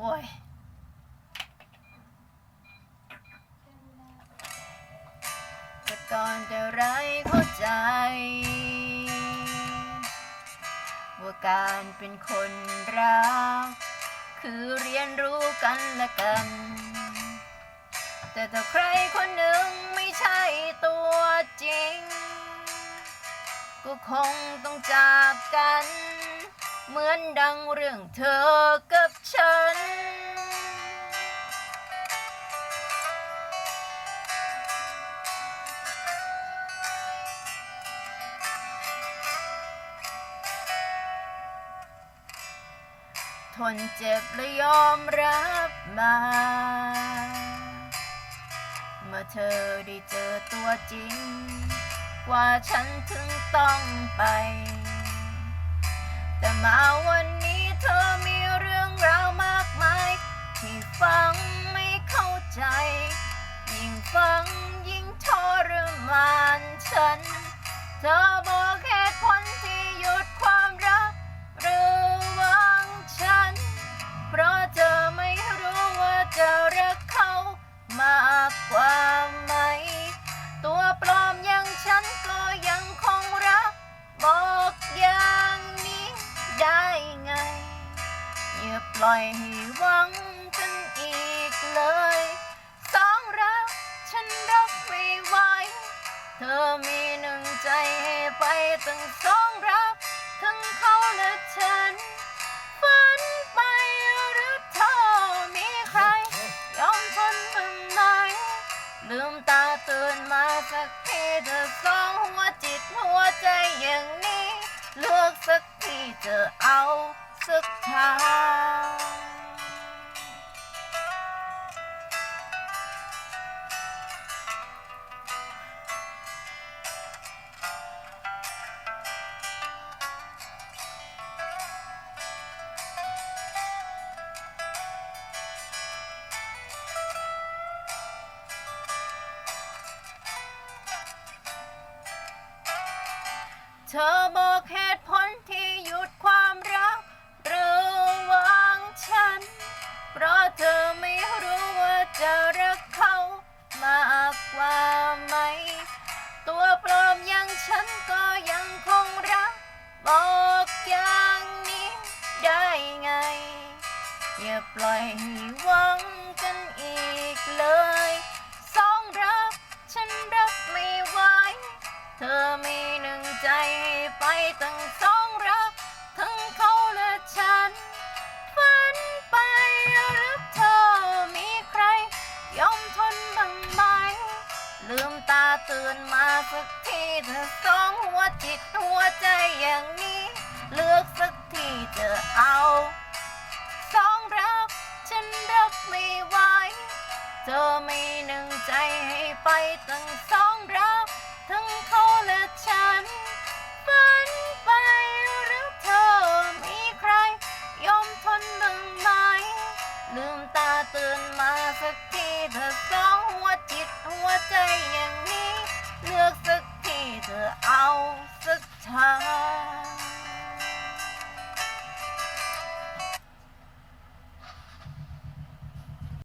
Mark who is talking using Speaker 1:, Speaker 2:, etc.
Speaker 1: อ้ยแต่ก่อนแต่ไรเข้าใจ ว่าการเป็นคนรัก คือเรียนรู้กันและกัน แต่ถ้าใครคนหนึ่งไม่ใช่ตัวจริง ก็คงต้องจากกัน เหมือนดังเรื่องเธอ ทนเจ็บและยอมรับมา เมื่อเธอได้เจอตัวจริงว่าฉันถึงต้องไป แต่มาวันนี้เธอ อย่าปล่อยให้หวังกันอีกเลยสองรักฉันรับไม่ไหวเธอมีหนึ่งใจให้ไปตั้งสองรักทั้งเขาและฉันฝันไปหรือเธอมีใคร ยอมทนบ้างไหมลืมตาตื่นมาสักทีเธอสองหัวจิตหัวใจอย่างนี้ เลือกสักทีจะเอาสักทางเธอบอกเหตุผ ปล่อยให้หวังกันอีกเลย สองรักฉันรักไม่ไหว เธอมีหนึ่งใจให้ไปตั้งสองรัก ทั้งเขาและฉัน ฝันไปรือเธอมีใคร ยอมทนบ้างไหม ลืมตาตื่นมาสักทีเธอสองหัวจิตหัวใจอย่างนี้ เธอมีหนึ่งใจให้ไปตั้งสองเรักทั้งเขาและฉันฝันไปหรือเธอมีใคร ยอมทนบ้างไหม ลืมตาตื่นมาสักทีเธอสองหัวจิตหัวใจอย่างนี้ เลือกสักทีเธอเอาสักทาง